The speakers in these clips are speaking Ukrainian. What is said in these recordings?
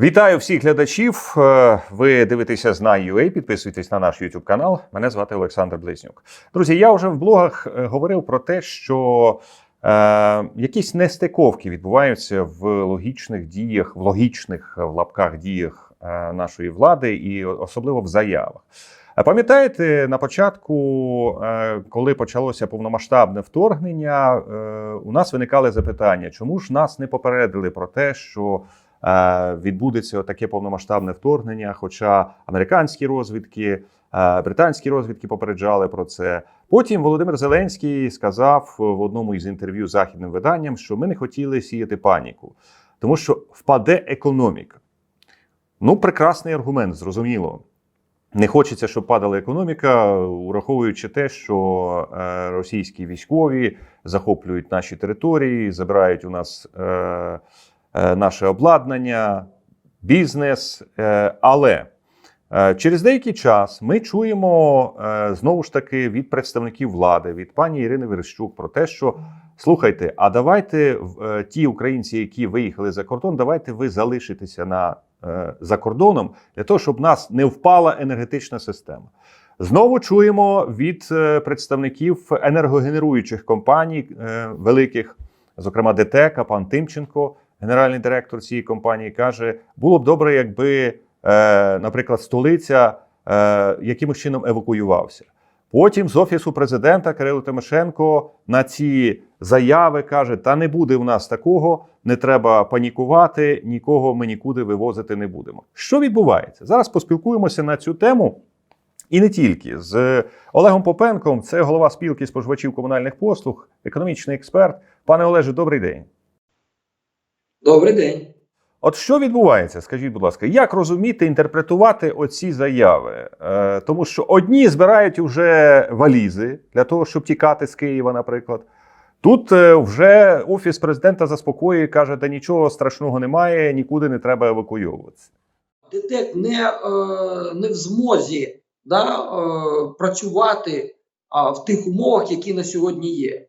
Вітаю всіх глядачів. Е, Ви дивитеся Знай.ua, підписуйтесь на наш YouTube канал. Мене звати Олександр Близнюк. Друзі, я вже в блогах е, говорив про те, що е, якісь нестиковки відбуваються в логічних діях, в логічних е, в лапках діях нашої влади, і особливо в заявах. Пам'ятаєте, на початку, коли почалося повномасштабне вторгнення, у нас виникали запитання, чому ж нас не попередили про те, що відбудеться таке повномасштабне вторгнення. Хоча американські розвідки, е, британські розвідки попереджали про це. Потім Володимир Зеленський сказав в одному із інтерв'ю західним виданням, що ми не хотіли сіяти паніку, тому що впаде економіка. Ну, прекрасний аргумент, зрозуміло. Не хочеться, щоб падала економіка, ураховуючи те, що е, російські військові захоплюють наші території, забирають у нас е, е, наше обладнання, бізнес. Е, але е, через деякий час ми чуємо е, знову ж таки від представників влади, від пані Ірини Верещук про те, що слухайте, а давайте е, ті українці, які виїхали за кордон, давайте ви залишитеся на е, за кордоном для того, щоб в нас не впала енергетична система. Знову чуємо від е, представників енергогенеруючих компаній е, великих, зокрема ДТЕКа, пан Тимченко, генеральний директор цієї компанії, каже: було б добре, якби, е, наприклад, столиця е, якимось чином евакуювався. Потім з офісу президента Кирило Тимошенко на ці заяви каже: Та не буде в нас такого, не треба панікувати, нікого ми нікуди вивозити не будемо. Що відбувається? Зараз поспілкуємося на цю тему. І не тільки з Олегом Попенком, це голова спілки споживачів комунальних послуг, економічний експерт. Пане Олеже, добрий день. Добрий день. От що відбувається? Скажіть, будь ласка, як розуміти, інтерпретувати оці заяви? Е, тому що одні збирають вже валізи для того, щоб тікати з Києва, наприклад. Тут е, вже офіс президента заспокоює, каже, та нічого страшного немає, нікуди не треба евакуйовуватися. ДТЕК не, е, не в змозі да, е, працювати в тих умовах, які на сьогодні є.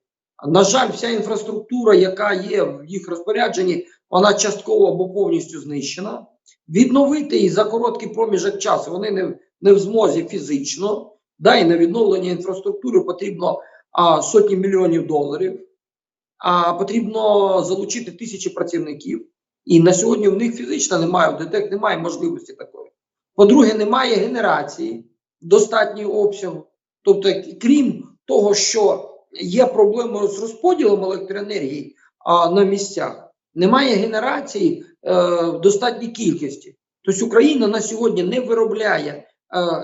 На жаль, вся інфраструктура, яка є в їх розпорядженні, вона частково або повністю знищена. Відновити її за короткий проміжок часу вони не, не в змозі фізично. Да, і на відновлення інфраструктури потрібно а, сотні мільйонів доларів, а потрібно залучити тисячі працівників. І на сьогодні в них фізично немає, в ДТЕК немає можливості такої. По-друге, немає генерації достатнього обсягу. Тобто, крім того, що є проблеми з розподілом електроенергії а, на місцях, немає генерації е, в достатній кількості. Тобто Україна на сьогодні не виробляє е,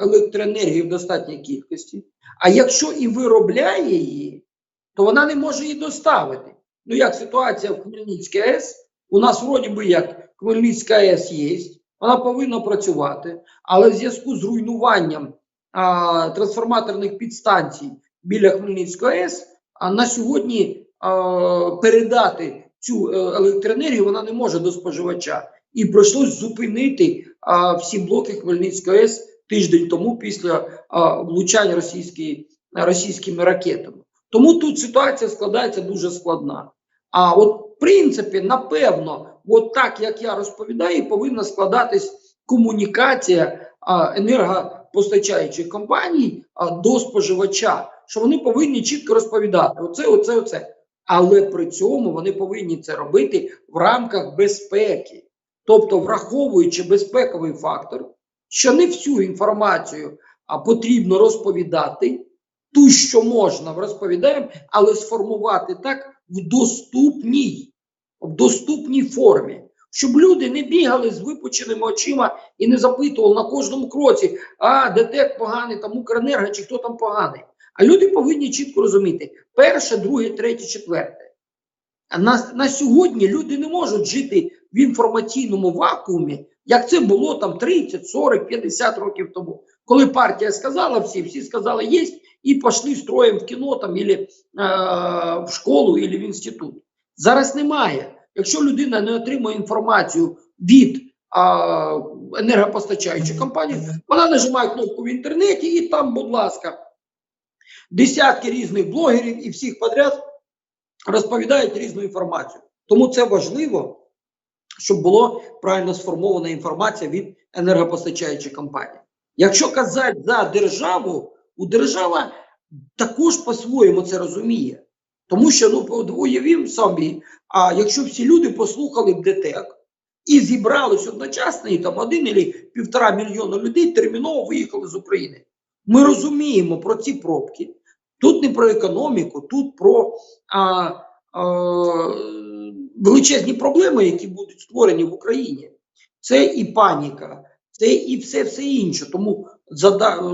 електроенергії в достатній кількості. А якщо і виробляє її, то вона не може її доставити. Ну як ситуація в Хмельницькій АЕС, у нас вроді би як Хмельницька АЕС є, вона повинна працювати, але в зв'язку з руйнуванням а, трансформаторних підстанцій біля Хмельницької АЕС, а на сьогодні а, передати цю е, електроенергію вона не може до споживача. І прийшлось зупинити а, всі блоки Хмельницької АЕС тиждень тому після а, влучань російської, російськими ракетами. Тому тут ситуація складається дуже складна. А от в принципі, напевно, от так як я розповідаю, повинна складатись комунікація а, енергопостачаючих компаній а, до споживача, що вони повинні чітко розповідати: оце, оце, оце. Але при цьому вони повинні це робити в рамках безпеки, тобто враховуючи безпековий фактор, що не всю інформацію а, потрібно розповідати, ту, що можна, розповідаємо, але сформувати так в доступній, в доступній формі, щоб люди не бігали з випученими очима і не запитували на кожному кроці, а ДТЕК поганий, там Укренерго чи хто там поганий. А люди повинні чітко розуміти: перше, друге, третє, четверте. А на, на сьогодні люди не можуть жити в інформаційному вакуумі, як це було там 30, 40, 50 років тому. Коли партія сказала всі, всі сказали єсть, і пішли строєм в кіно там, ілі, е, в школу, або в інститут. Зараз немає. Якщо людина не отримує інформацію від енергопостачаючої компанії, вона нажимає кнопку в інтернеті, і там, будь ласка, десятки різних блогерів і всіх подряд розповідають різну інформацію. Тому це важливо, щоб було правильно сформована інформація від енергопостачаючих компаній. Якщо казати за державу, у держава також по-своєму це розуміє. Тому що ну уявім собі, а якщо всі люди послухали б ДТЕК і зібрались одночасно, і там один або півтора мільйона людей терміново виїхали з України. Ми розуміємо про ці пробки. Тут не про економіку, тут про а, а, величезні проблеми, які будуть створені в Україні. Це і паніка, це і все все інше. Тому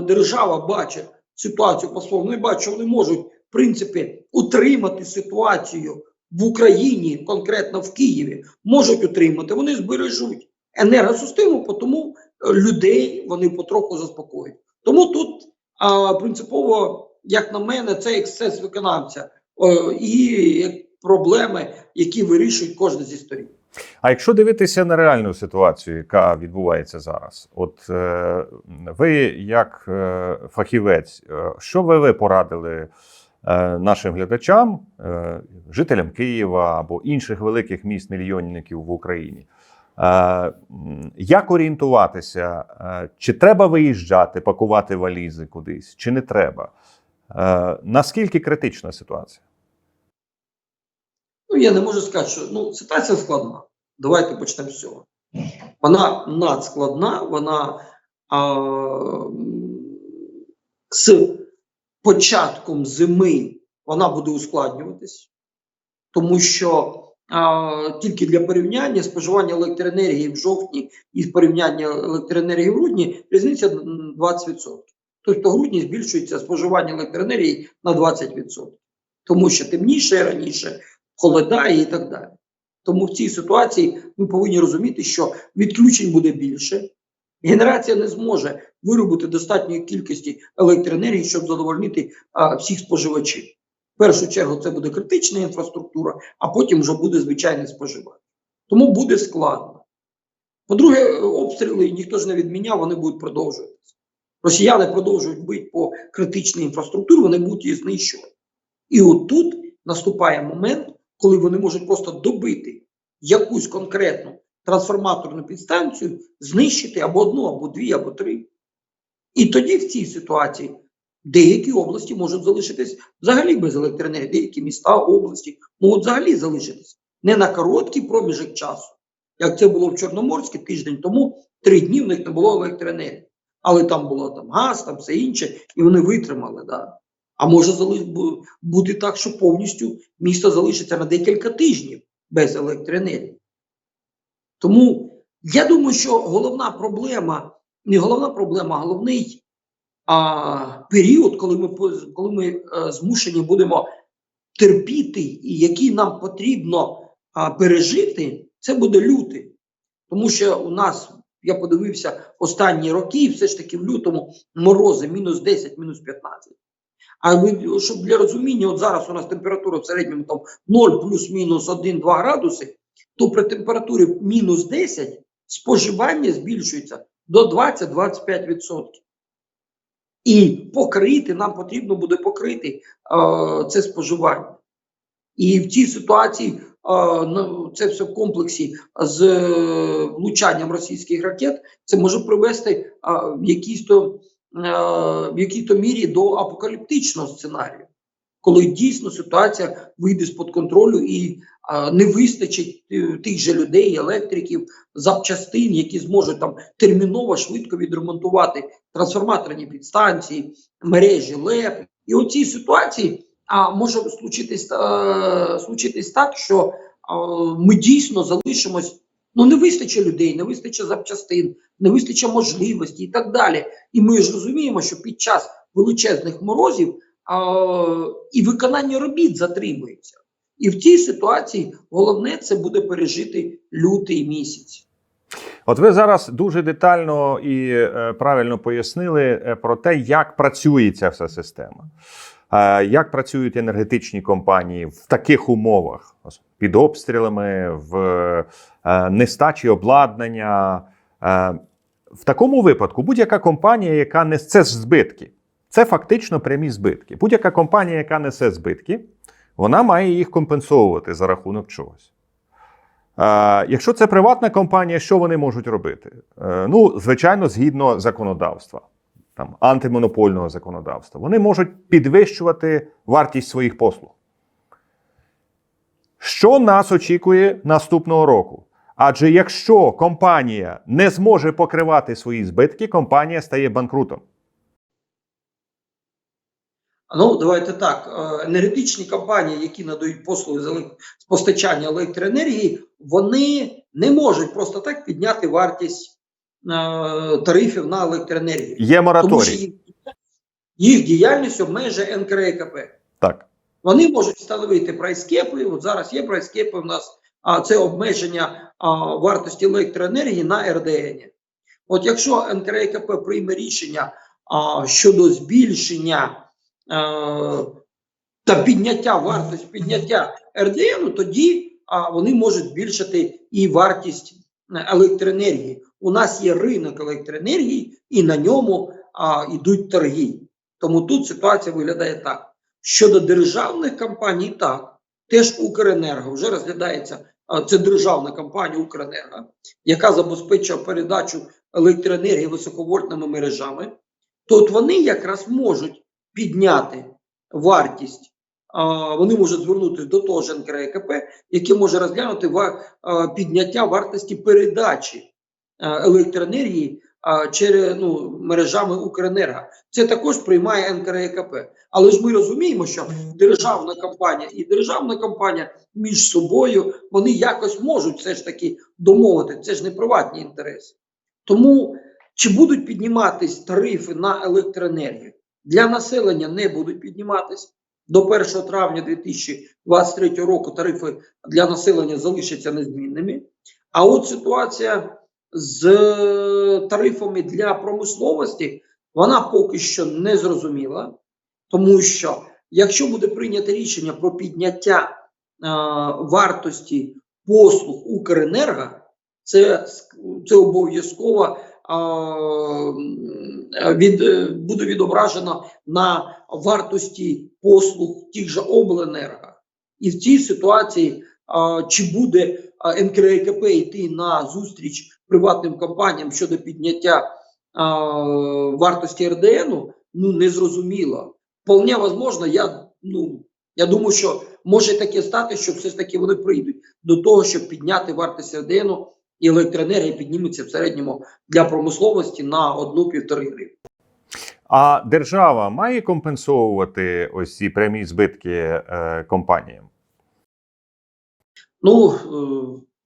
держава бачить ситуацію по-своєму, не бачить, що вони можуть, в принципі, утримати ситуацію в Україні, конкретно в Києві, можуть утримати. Вони збережуть енергосистему, тому людей вони потроху заспокоять. Тому тут а, принципово, як на мене, це ексцес виконавця і проблеми, які вирішують кожна зі сторін. А якщо дивитися на реальну ситуацію, яка відбувається зараз, от е, ви як е, фахівець, е, що би ви порадили е, нашим глядачам, е, жителям Києва або інших великих міст мільйонників в Україні? Е, як орієнтуватися? Е, чи треба виїжджати, пакувати валізи кудись, чи не треба? Е, наскільки критична ситуація? Ну, я не можу сказати, що ну, ситуація складна. Давайте почнемо з цього. Вона надскладна, вона а, з початком зими вона буде ускладнюватись, тому що тільки для порівняння споживання електроенергії в жовтні і порівняння електроенергії в грудні різниця 20%. Тобто в грудні збільшується споживання електроенергії на 20%. Тому що темніше раніше, холодає і так далі. Тому в цій ситуації ми повинні розуміти, що відключень буде більше. Генерація не зможе виробити достатньої кількості електроенергії, щоб задовольнити а, всіх споживачів. В першу чергу це буде критична інфраструктура, а потім вже буде звичайне споживання. Тому буде складно. По-друге, обстріли ніхто ж не відміняв, вони будуть продовжуватися. Росіяни продовжують бити по критичній інфраструктурі, вони будуть її знищувати. І от тут наступає момент, коли вони можуть просто добити якусь конкретну трансформаторну підстанцію, знищити або одну, або дві, або три. І тоді в цій ситуації деякі області можуть залишитись взагалі без електроенергії, деякі міста, області можуть взагалі залишитись не на короткий проміжок часу, як це було в Чорноморській тиждень тому, три дні в них не було електроенергії. Але там було там газ, там все інше, і вони витримали. Да. А може бути так, що повністю місто залишиться на декілька тижнів без електроенергії. Тому я думаю, що головна проблема, не головна проблема, а головний а, період, коли ми, коли ми е, змушені будемо терпіти, і який нам потрібно а, пережити, це буде лютий. Тому що у нас, я подивився останні роки, все ж таки в лютому морози мінус 10, мінус 15. А ви, щоб для розуміння, от зараз у нас температура в середньому там 0 плюс-мінус 1-2 градуси, то при температурі мінус 10 споживання збільшується до 20-25%. І покрити, нам потрібно буде покрити е, це споживання. І в цій ситуації е, це все в комплексі з е, влучанням російських ракет, це може привести е, в якійсь то е, в якій-то мірі до апокаліптичного сценарію, коли дійсно ситуація вийде з-під контролю і не вистачить е, тих же людей, електриків, запчастин, які зможуть там терміново швидко відремонтувати трансформаторні підстанції, мережі ЛЕП. І у цій ситуації а, може случитись, е, случитись так, що е, ми дійсно залишимось. Ну, не вистачить людей, не вистачить запчастин, не вистачить можливості і так далі. І ми ж розуміємо, що під час величезних морозів а, і виконання робіт затримується. І в цій ситуації головне це буде пережити лютий місяць. От ви зараз дуже детально і е, правильно пояснили е, про те, як працює ця вся система, е, як працюють енергетичні компанії в таких умовах під обстрілами, в нестачі обладнання. В такому випадку будь-яка компанія, яка несе збитки, це фактично прямі збитки. Будь-яка компанія, яка несе збитки, вона має їх компенсовувати за рахунок чогось. Якщо це приватна компанія, що вони можуть робити? Е, ну, звичайно, згідно законодавства, там, антимонопольного законодавства, вони можуть підвищувати вартість своїх послуг. Що нас очікує наступного року? Адже якщо компанія не зможе покривати свої збитки, компанія стає банкрутом. Ну, давайте так. е, Енергетичні компанії, які надають послуги з постачання електроенергії, вони не можуть просто так підняти вартість е, тарифів на електроенергію. Є Тому що мораторій. їх, їх діяльність обмежує НКРЕКП. Так. Вони можуть встановити прайскепи. От зараз є прайскепи у нас, а це обмеження а, вартості електроенергії на РДН. От якщо НКРЕКП прийме рішення а, щодо збільшення та підняття вартості підняття РДН, тоді а, вони можуть збільшити і вартість е, електроенергії. У нас є ринок електроенергії, і на ньому а, йдуть торги. Тому тут ситуація виглядає так. Щодо державних компаній, так, теж Укренерго вже розглядається. Це державна компанія Укренерго, яка забезпечує передачу електроенергії високовольтними мережами. То от вони якраз можуть підняти вартість. Вони можуть звернутися до того ж НКРЕКП, яке може розглянути підняття вартості передачі електроенергії через ну, мережами Укренерго. Це також приймає НКРЕКП. Але ж ми розуміємо, що державна компанія і державна компанія між собою вони якось можуть все ж таки домовити. Це ж не приватні інтереси. Тому чи будуть підніматись тарифи на електроенергію? Для населення не будуть підніматись. До 1 травня 2023 року тарифи для населення залишаться незмінними. А от ситуація з е, тарифами для промисловості, вона поки що не зрозуміла. Тому що якщо буде прийнято рішення про підняття е, вартості послуг Укренерго, це, це обов'язково від, е, буде відображено на вартості послуг тих же обленерго. І в цій ситуації, чи буде НКРЕКП йти на зустріч приватним компаніям щодо підняття вартості РДНу, ну не зрозуміло. Вполне возможно, я, ну, я думаю, що може таке стати, що все ж таки вони прийдуть до того, щоб підняти вартість РДНу і електроенергія підніметься в середньому для промисловості на одну-півтори гривні. А держава має компенсовувати ось ці прямі збитки е, компаніям? Ну, е,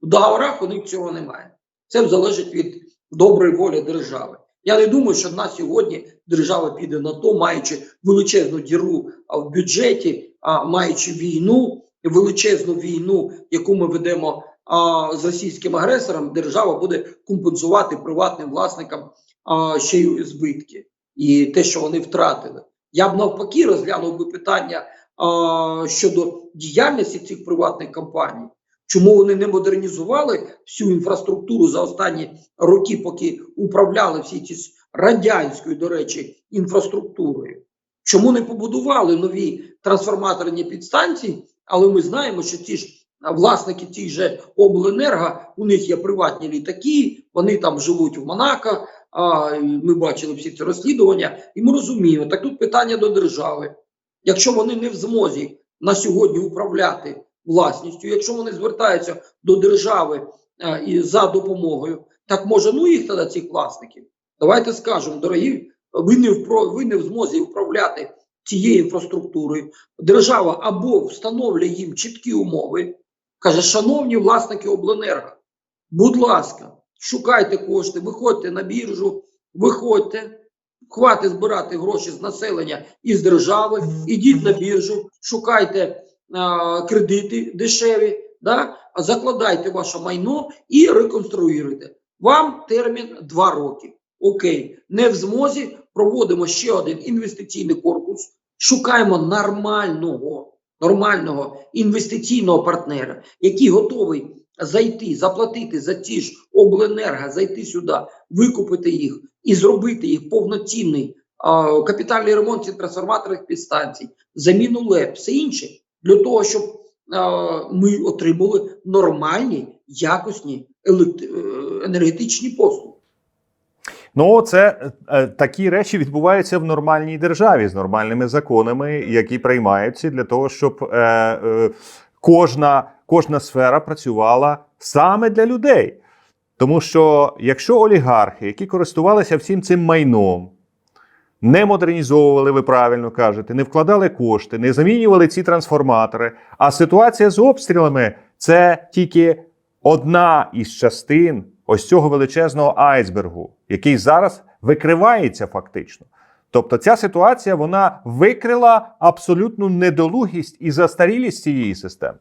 в договорах у них цього немає. Це залежить від доброї волі держави. Я не думаю, що на сьогодні держава піде на то, маючи величезну діру в бюджеті, а маючи війну, величезну війну, яку ми ведемо а, з російським агресором, держава буде компенсувати приватним власникам а, ще й збитки і те, що вони втратили. Я б навпаки розглянув би питання а, щодо діяльності цих приватних компаній. Чому вони не модернізували всю інфраструктуру за останні роки, поки управляли всі ці радянською, до речі, інфраструктурою? Чому не побудували нові трансформаторні підстанції? Але ми знаємо, що ті ж власники тих же обленерго, у них є приватні літаки, вони там живуть в Монако. А, ми бачили всі ці розслідування, і ми розуміємо, так тут питання до держави. Якщо вони не в змозі на сьогодні управляти власністю, якщо вони звертаються до держави е, і за допомогою, так може ну їх тоді цих власників. Давайте скажемо, дорогі, ви не в ви не в змозі управляти цією інфраструктурою. Держава або встановлює їм чіткі умови, каже, шановні власники обленерго, будь ласка, шукайте кошти, виходьте на біржу, виходьте. Хватить збирати гроші з населення і з держави, ідіть на біржу, шукайте а, кредити дешеві, да? закладайте ваше майно і реконструюйте. Вам термін 2 роки. Окей, не в змозі. Проводимо ще один інвестиційний корпус, шукаємо нормального, нормального інвестиційного партнера, який готовий зайти, заплатити за ті ж обленерго, зайти сюди, викупити їх і зробити їх повноцінний а, капітальний ремонт цих трансформаторних підстанцій, заміну ЛЕП, все інше для того, щоб ми отримали нормальні, якісні е, енергетичні послуги. Ну, це е, такі речі відбуваються в нормальній державі з нормальними законами, які приймаються для того, щоб е, е, кожна, кожна сфера працювала саме для людей. Тому що якщо олігархи, які користувалися всім цим майном, не модернізовували, ви правильно кажете, не вкладали кошти, не замінювали ці трансформатори. А ситуація з обстрілами це тільки одна із частин ось цього величезного айсбергу, який зараз викривається фактично. Тобто ця ситуація вона викрила абсолютну недолугість і застарілість цієї системи.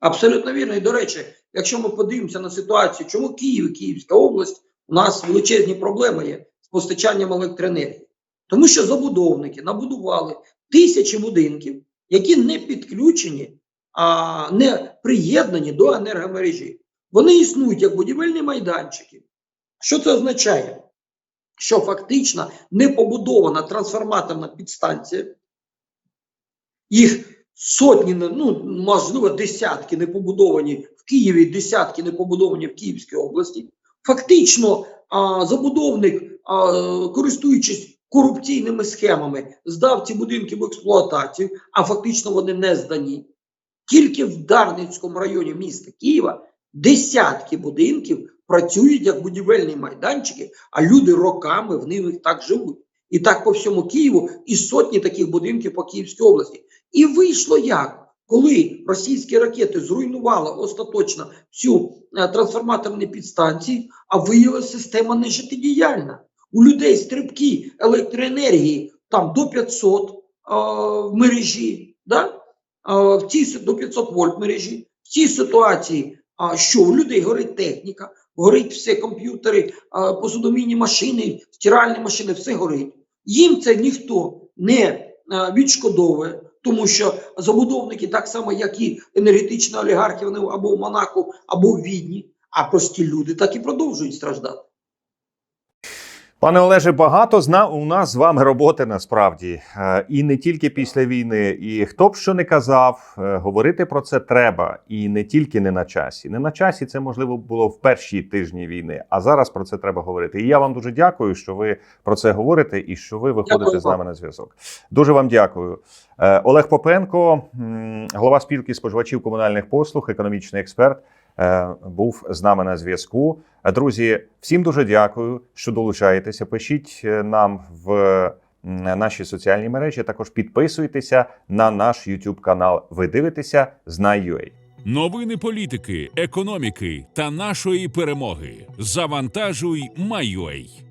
Абсолютно вірно. І до речі, якщо ми подивимося на ситуацію, чому Київ і Київська область у нас величезні проблеми є з постачанням електроенергії, тому що забудовники набудували тисячі будинків, які не підключені, а не приєднані до енергомережі. Вони існують як будівельні майданчики. Що це означає? Що фактично не побудована трансформаторна підстанція, їх сотні, ну можливо, десятки не побудовані в Києві, десятки не побудовані в Київській області. Фактично, а, забудовник, а, користуючись корупційними схемами, здав ці будинки в експлуатацію, а фактично вони не здані. Тільки в Дарницькому районі міста Києва десятки будинків працюють як будівельні майданчики, а люди роками в них так живуть. І так по всьому Києву, і сотні таких будинків по Київській області. І вийшло як? Коли російські ракети зруйнували остаточно всю е, трансформаторні підстанції, а виявилася система нежиттєдіяльна. У людей стрибки електроенергії там до 500 е, в мережі, да? е, в цій, до 500 вольт мережі. В цій ситуації, що у людей горить техніка, горить все, комп'ютери, а, посудомійні машини, стиральні машини, все горить. Їм це ніхто не е, відшкодовує, тому що забудовники, так само, як і енергетичні олігархи, вони або в Монако, або в Відні, а прості люди так і продовжують страждати. Пане Олеже, багато зна у нас з вами роботи насправді, Е, і не тільки після війни. І хто б що не казав, е, говорити про це треба, і не тільки не на часі. Не на часі це можливо було в перші тижні війни, а зараз про це треба говорити. І я вам дуже дякую, що ви про це говорите і що ви виходите Дякую з нами на зв'язок. Дуже вам дякую. Е, Олег Попенко, голова спілки споживачів комунальних послуг, економічний експерт, був з нами на зв'язку. Е, Друзі, всім дуже дякую, що долучаєтеся. Пишіть е, нам в наші соціальні мережі. Також підписуйтеся на наш YouTube канал. Ви дивитеся Знай.ua. Новини політики, економіки та нашої перемоги. Завантажуй Майой.